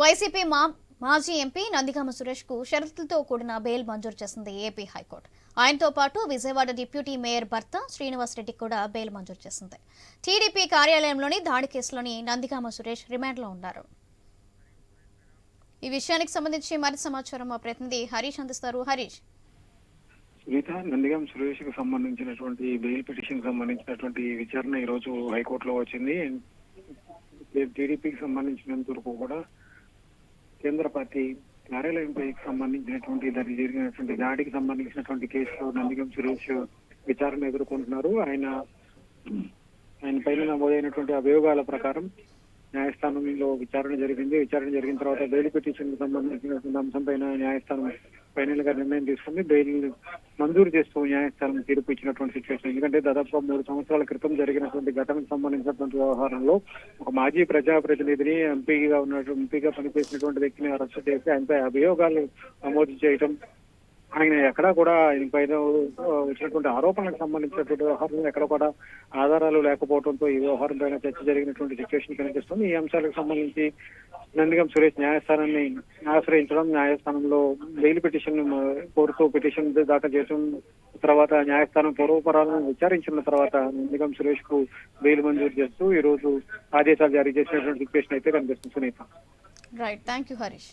YCP మా మాజీ MP Nandigama సురేష్కు షరతులతో కూడిన బెయిల్ మంజూరు చేసింది ఏపీ హైకోర్టు. ఆయనతో పాటు విజయవాడ డిప్యూటీ మేయర్ భర్త శ్రీనివాసరెడ్డి కూడా బెయిల్ మంజూరు చేసింది. టీడీపీ కార్యాలయంలోని దాడి కేసులోని నందిగామ సురేష్ రిమాండ్లో ఉన్నారు. ఈ విషయానికి సంబంధించి మరింత సమాచారం మా ప్రతినిధి హరీష్ అందిస్తారు. హరీష్. గీత నందిగం సురేష్కు సంబంధించినటువంటి బెయిల్ పిటిషన్ సంబంధించినటువంటి విచారణ ఈ రోజు హైకోర్టులో వచ్చింది. టీడీపీకి సంబంధించినంత వరకు కూడా కేంద్ర పార్టీ కార్యాలయంపై సంబంధించినటువంటి దానికి జరిగినటువంటి దాడికి సంబంధించినటువంటి కేసులో నందిగం సురేష్ విచారణ ఎదుర్కొంటున్నారు. ఆయన ఆయన పైన నమోదైనటువంటి అభియోగాల ప్రకారం న్యాయస్థానంలో విచారణ జరిగింది. విచారణ జరిగిన తర్వాత బెయిల్ పిటిషన్కు సంబంధించిన అంశం పైన న్యాయస్థానం ఫైనల్గా నిర్ణయం తీసుకుంది. బెయిల్ మంజూరు చేస్తూ న్యాయస్థానం తీర్పు ఇచ్చినటువంటి సిచ్యువేషన్. ఎందుకంటే దాదాపు మూడు సంవత్సరాల క్రితం జరిగినటువంటి ఘటనకు సంబంధించినటువంటి వ్యవహారంలో ఒక మాజీ ప్రజాప్రతినిధిని ఎంపీగా ఉన్నటువంటి ఎంపీగా పనిచేసినటువంటి వ్యక్తిని అరెస్ట్ చేసి ఆయనపై అభియోగాలు నమోదు చేయటం ఆయన ఎక్కడా కూడా ఆయన పైన వచ్చినటువంటి ఆరోపణలకు సంబంధించినటువంటి వ్యవహారంలో ఎక్కడ కూడా ఆధారాలు లేకపోవడంతో ఈ వ్యవహారం పైన చర్చ జరిగినటువంటి సిచ్యువేషన్ కనిపిస్తుంది. ఈ అంశాలకు సంబంధించి నందిగం సురేష్ న్యాయస్థానాన్ని ఆశ్రయించడం న్యాయస్థానంలో బెయిల్ పిటిషన్ కోరుతూ పిటిషన్ దాఖలు చేయడం తర్వాత న్యాయస్థానం పూర్వపరాలను విచారించిన తర్వాత నందిగం సురేష్కు బెయిల్ మంజూరు చేస్తూ ఈ రోజు ఆదేశాలు జారీ చేసినటువంటి సిచ్యువేషన్ అయితే కనిపిస్తుంది Sunitha. Right thank you Harish